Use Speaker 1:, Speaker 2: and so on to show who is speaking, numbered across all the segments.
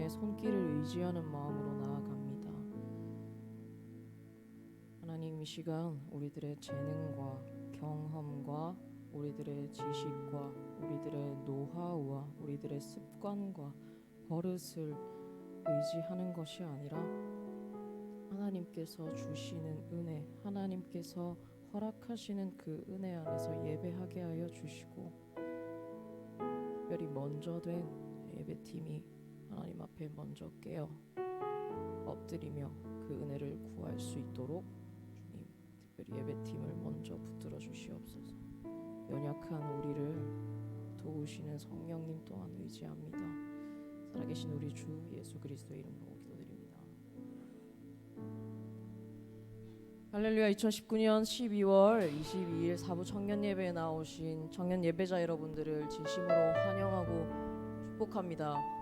Speaker 1: 하나님의 손길을 의지하는 마음으로 나아갑니다. 하나님 이 시간 우리들의 재능과 경험과 우리들의 지식과 우리들의 노하우와 우리들의 습관과 버릇을 의지하는 것이 아니라 하나님께서 주시는 은혜, 하나님께서 허락하시는 그 은혜 안에서 예배하게 하여 주시고 특별히 먼저 된 예배팀이 앞에 먼저 깨어 엎드리며 그 은혜를 구할 수 있도록 주님 특별히 예배팀을 먼저 붙들어 주시옵소서. 연약한 우리를 도우시는 성령님 또한 의지합니다. 살아계신 우리 주 예수 그리스도의 이름으로 기도드립니다. 할렐루야 2019년 12월 22일 사부 청년 예배에 나오신 청년 예배자 여러분들을 진심으로 환영하고 축복합니다.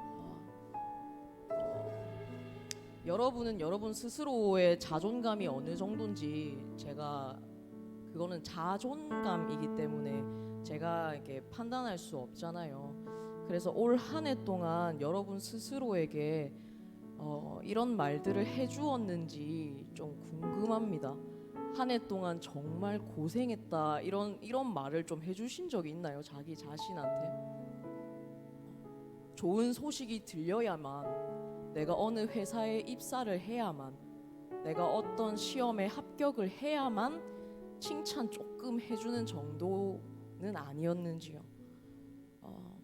Speaker 1: 여러분은 여러분 스스로의 자존감이 어느 정도인지 제가 그거는 자존감이기 때문에 제가 이렇게 판단할 수 없잖아요. 그래서 올 한 해 동안 여러분 스스로에게 어, 이런 말들을 해주었는지 좀 궁금합니다. 한 해 동안 정말 고생했다 이런 이런 말을 좀 해주신 적이 있나요? 자기 자신한테 좋은 소식이 들려야만 내가 어느 회사에 입사를 해야만 내가 어떤 시험에 합격을 해야만 칭찬 조금 해주는 정도는 아니었는지요. 어,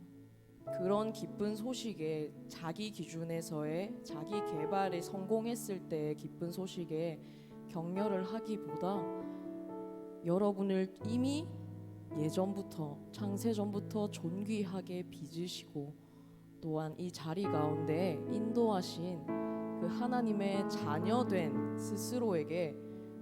Speaker 1: 그런 기쁜 소식에 자기 기준에서의 자기 개발에 성공했을 때의 기쁜 소식에 격려를 하기보다 여러분을 이미 예전부터 창세전부터 존귀하게 빚으시고 또한 이 자리 가운데 인도하신 그 하나님의 자녀된 스스로에게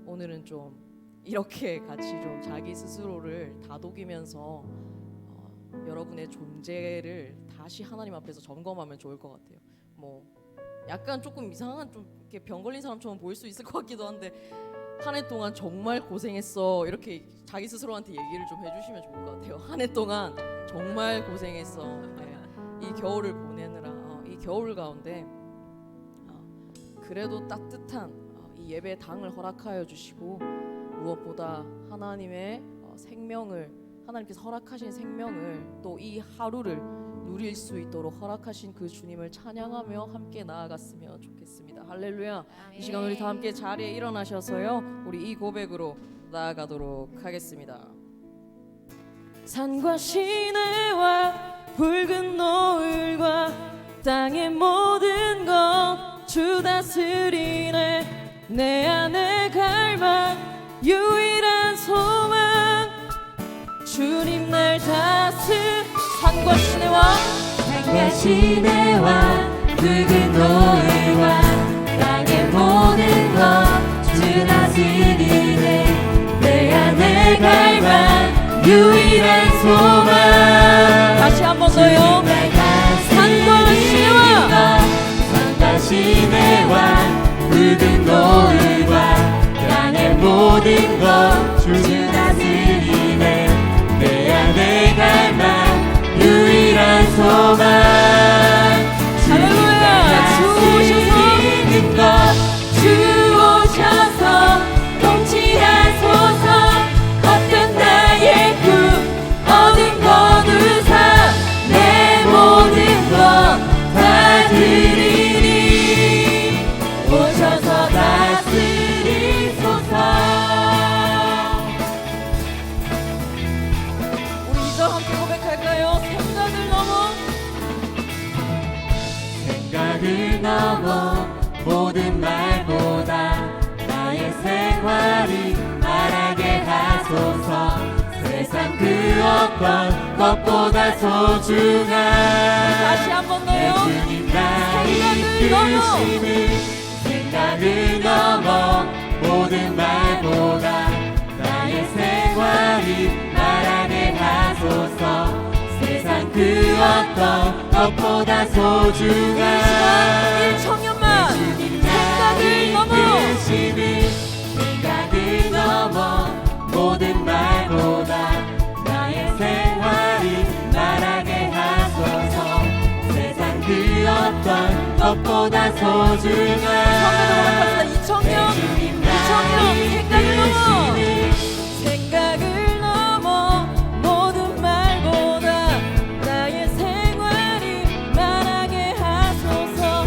Speaker 1: 오늘은 좀 이렇게 같이 좀 자기 스스로를 다독이면서 어, 여러분의 존재를 다시 하나님 앞에서 점검하면 좋을 것 같아요. 뭐 약간 조금 이상한 좀 이렇게 병 걸린 사람처럼 보일 수 있을 것 같기도 한데 한 해 동안 정말 고생했어 이렇게 자기 스스로한테 얘기를 좀 해주시면 좋을 것 같아요. 한 해 동안 정말 고생했어. 네. 이 겨울을 보내느라 어, 이 겨울 가운데 어, 그래도 따뜻한 어, 이 예배 당을 허락하여 주시고 무엇보다 하나님의 어, 생명을 하나님께서 허락하신 생명을 또 이 하루를 누릴 수 있도록 허락하신 그 주님을 찬양하며 함께 나아갔으면 좋겠습니다. 할렐루야. 이 시간 우리 다 함께 자리에 일어나셔서요. 우리 이 고백으로 나아가도록 하겠습니다. 산과 시내와 붉은 노을과 땅의 모든 것 주 다스리네. 내 안에 갈망 유일한 소망. 주님 날 다스 산과 시내와
Speaker 2: 산과 시내와 붉은 노을과 땅의 모든 것 주 다스리네. 내 안에 갈망 유일한 소망
Speaker 1: 시내와
Speaker 2: 붉은 노을과 땅의 모든 것주 다스리네. 내 안에 갈망 유일한 소망 어떤 것보다 소중한
Speaker 1: 다시 한 번 더요
Speaker 2: 주님 나의
Speaker 1: 생각을 넘어.
Speaker 2: 생각을 넘어 모든 말보다 나의 생활이 말하게 하소서 세상 그 어떤 것보다 소중한
Speaker 1: 1청년만 생각을 넘어
Speaker 2: 생각을 넘어 모든 말보다
Speaker 1: 선배도
Speaker 2: 소중한
Speaker 1: 이청년 이청년 생각을 넘어 생각을 넘어 모든 말보다 나의 생활이 말하게 하소서.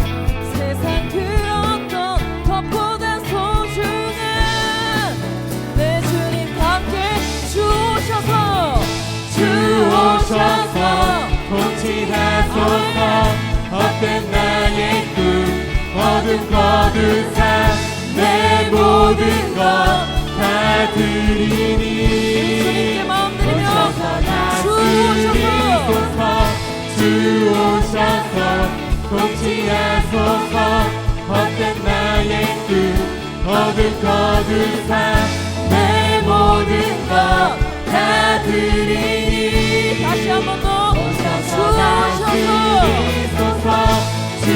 Speaker 1: 세상 그 어떤 것보다 소중한 내 주님 함께 주오셔서
Speaker 2: 주오셔서 통치하소서 어둠 거두사 내 모든 것 다 드리니. 주오셔서 주 오셔서 통치하소서. 헛된 나의 꿈 어둠 거두사 내 모든 것 다 드리니.
Speaker 1: 다시 한번 더.
Speaker 2: 모든 다 오셔서
Speaker 1: 오셔서. 다스리소서. 오셔서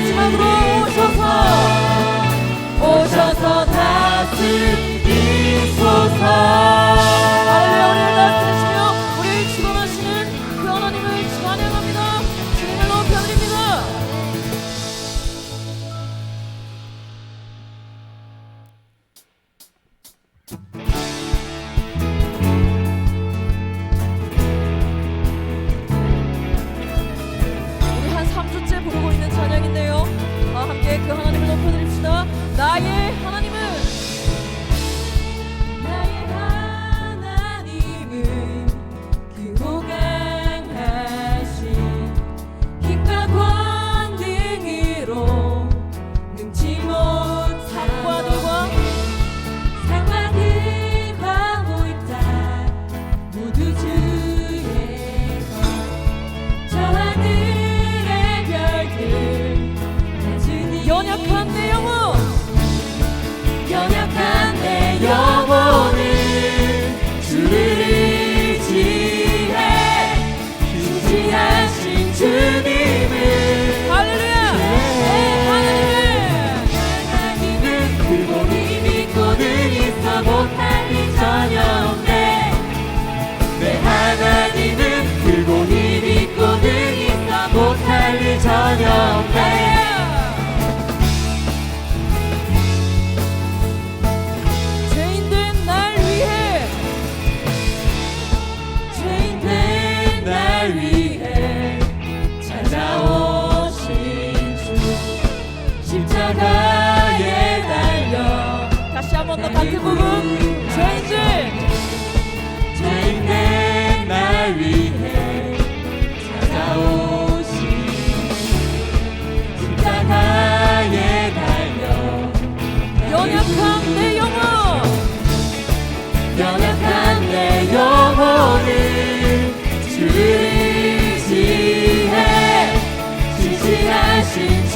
Speaker 1: 마지막으로 오셔서 오셔서
Speaker 2: 다스리소서
Speaker 1: 아, 함께 그하
Speaker 2: 십자가에 달려.
Speaker 1: 다시 한 번 더 같은 부분. 죄인들
Speaker 2: 죄인된 날 위해 찾아오신 십자가에 달려.
Speaker 1: 연약한 내 영혼.
Speaker 2: 연약한 내 영혼을 주를 의지해 신실하신 주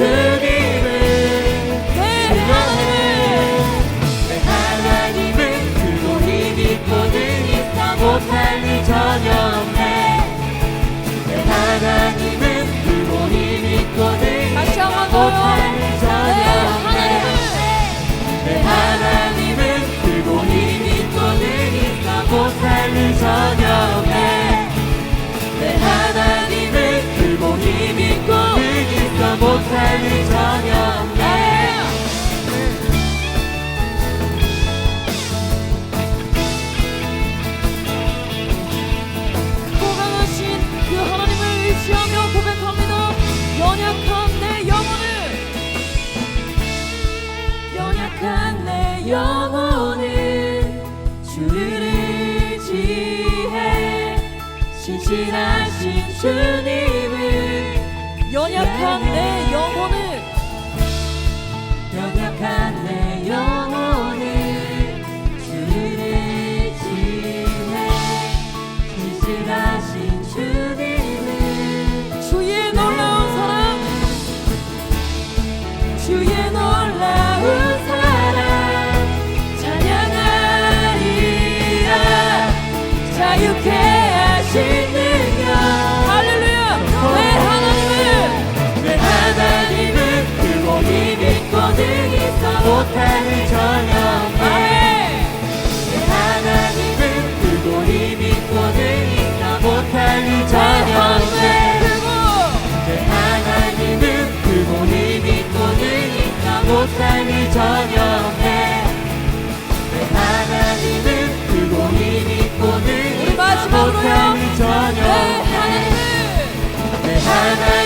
Speaker 2: 일 전혀 없네
Speaker 1: 고강하신 그 하나님을 의지하며 고백합니다. 연약한 내 영혼을.
Speaker 2: 연약한 내 영혼을 주를 의지해. 신실하신 주님을.
Speaker 1: 연약한 내
Speaker 2: 없네 내 하나님은 힘이 있고 능히
Speaker 1: 우리 마지막으로요.
Speaker 2: 전혀
Speaker 1: 네,
Speaker 2: 내 하나님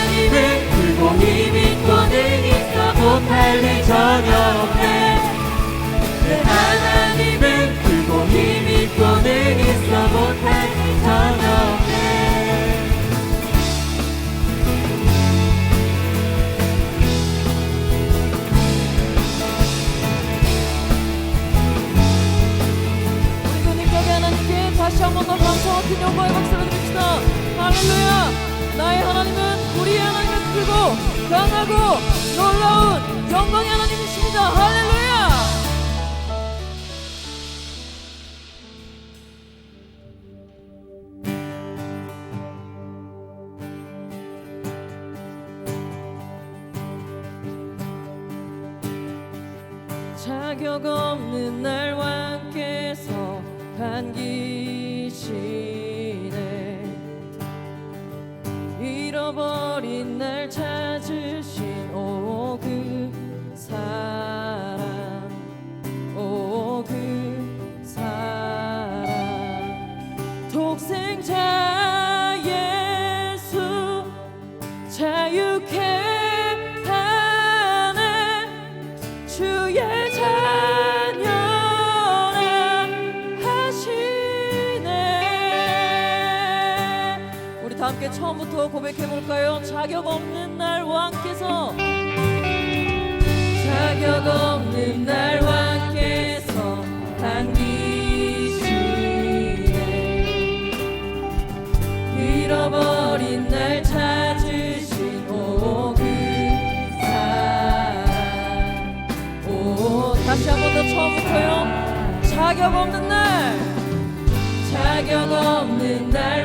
Speaker 1: 할렐루야. 나의 하나님은 우리의 하나님은 크고 강하고 놀라운 영광의 하나님이십니다. 할렐루야. 자격 없는 날 왕께서 반기시 잃어버린 날 찾으신 오 그 사랑. 오 그 사랑. 독생자 예수 자유케 함께 처음부터 고백해 볼까요? 자격 없는 날 왕께서. 자격 없는 날 왕께서 반기시네. 잃어버린 날 찾으신 오그 사랑 오 다시 한 번 더 처음부터요. 자격 없는 날. 자격 없는 날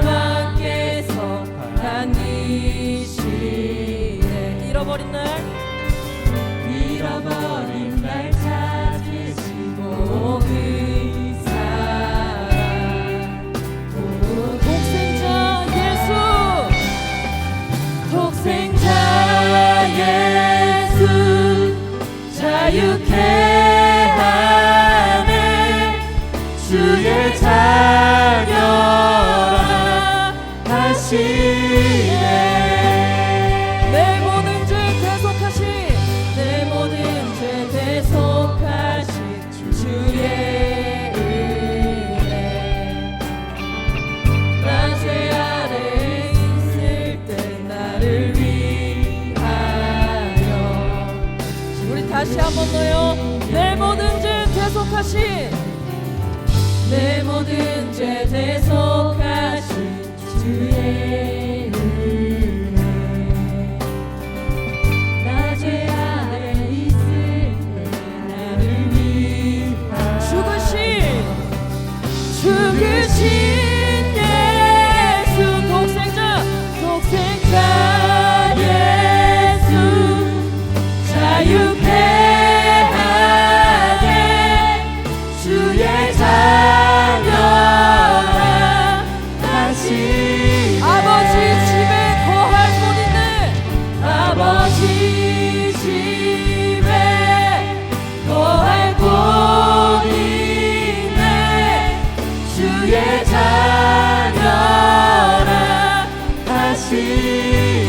Speaker 1: see.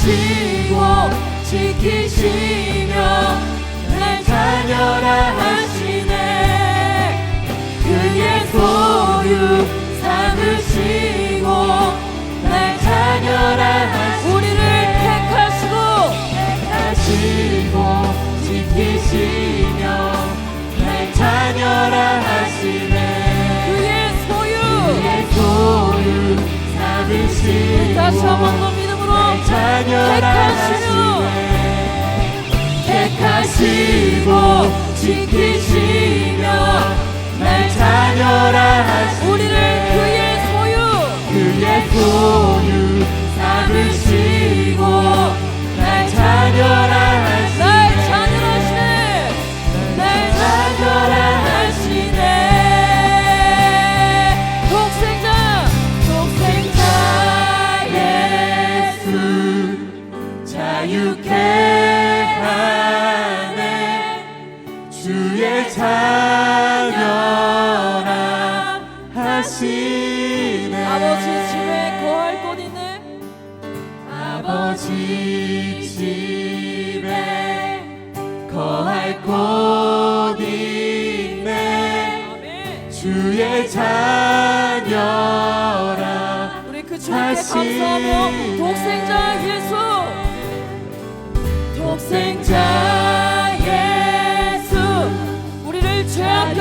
Speaker 1: 하시고
Speaker 2: 지키시며 날 자녀라 하시네.
Speaker 1: 그의 소유
Speaker 2: 삼으시고 날 자녀라
Speaker 1: 하시네.
Speaker 2: 우리를 택하시고 택하시고 지키시며 날 자녀라 하시네.
Speaker 1: 그의 소유
Speaker 2: 그의 소유 삼으시고 다시
Speaker 1: 한번 네.
Speaker 2: 택하시고 지키시
Speaker 1: 아버지 집에 거할 곳 있네
Speaker 2: 주의 자녀라
Speaker 1: 우리 그 주님께. 감사하며 독생자 예수 독생자 예수 우리를 죄악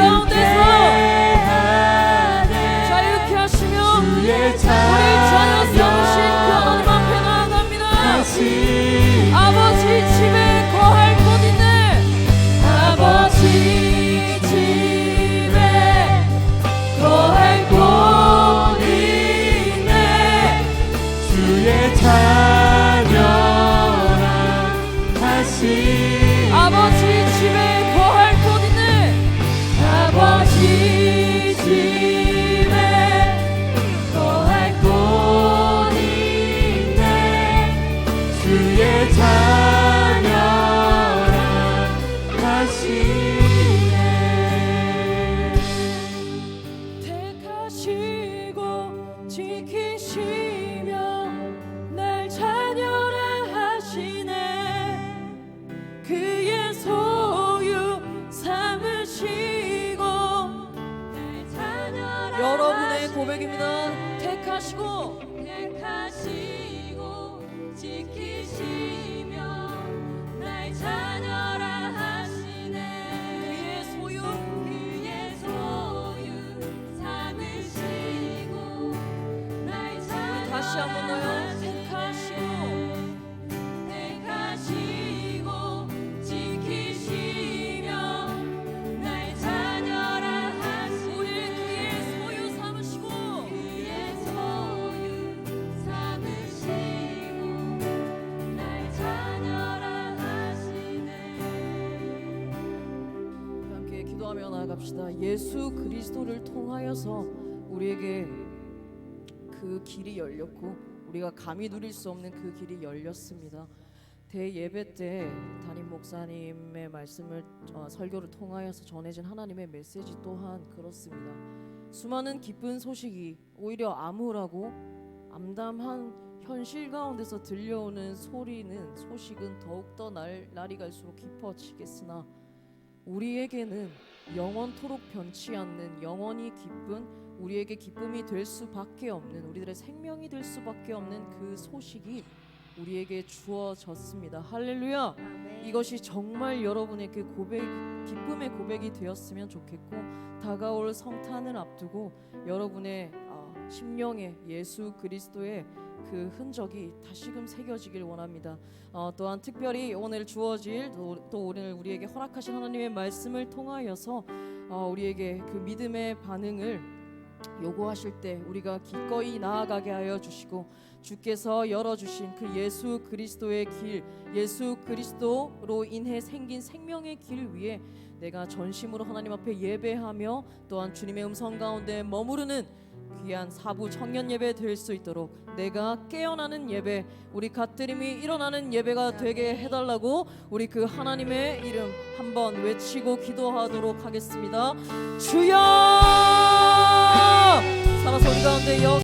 Speaker 1: 기도하며 나아갑시다. 예수 그리스도를 통하여서 우리에게 그 길이 열렸고 우리가 감히 누릴 수 없는 그 길이 열렸습니다. 대예배 때 담임 목사님의 말씀을 어, 설교를 통하여서 전해진 하나님의 메시지 또한 그렇습니다. 수많은 기쁜 소식이 오히려 암울하고 암담한 현실 가운데서 들려오는 소리는 소식은 더욱더 날, 날이 갈수록 깊어지겠으나 우리에게는 영원토록 변치 않는 영원히 기쁜 우리에게 기쁨이 될 수밖에 없는 우리들의 생명이 될 수밖에 없는 그 소식이 우리에게 주어졌습니다. 할렐루야. 이것이 정말 여러분의 그 고백 기쁨의 고백이 되었으면 좋겠고 다가올 성탄을 앞두고 여러분의 아, 심령에 예수 그리스도의 그 흔적이 다시금 새겨지길 원합니다. 어, 또한 특별히 오늘 주어질 또, 또 오늘 우리에게 허락하신 하나님의 말씀을 통하여서 어, 우리에게 그 믿음의 반응을 요구하실 때 우리가 기꺼이 나아가게 하여 주시고 주께서 열어 주신 그 예수 그리스도의 길, 예수 그리스도로 인해 생긴 생명의 길 위에 내가 전심으로 하나님 앞에 예배하며 또한 주님의 음성 가운데 머무르는 귀한 사부 청년 예배 될 수 있도록 내가 깨어나는 예배 우리 갓들임이 일어나는 예배가 되게 해달라고 우리 그 하나님의 이름 한번 외치고 기도하도록 하겠습니다. 주여 살아서 우리 가운데 여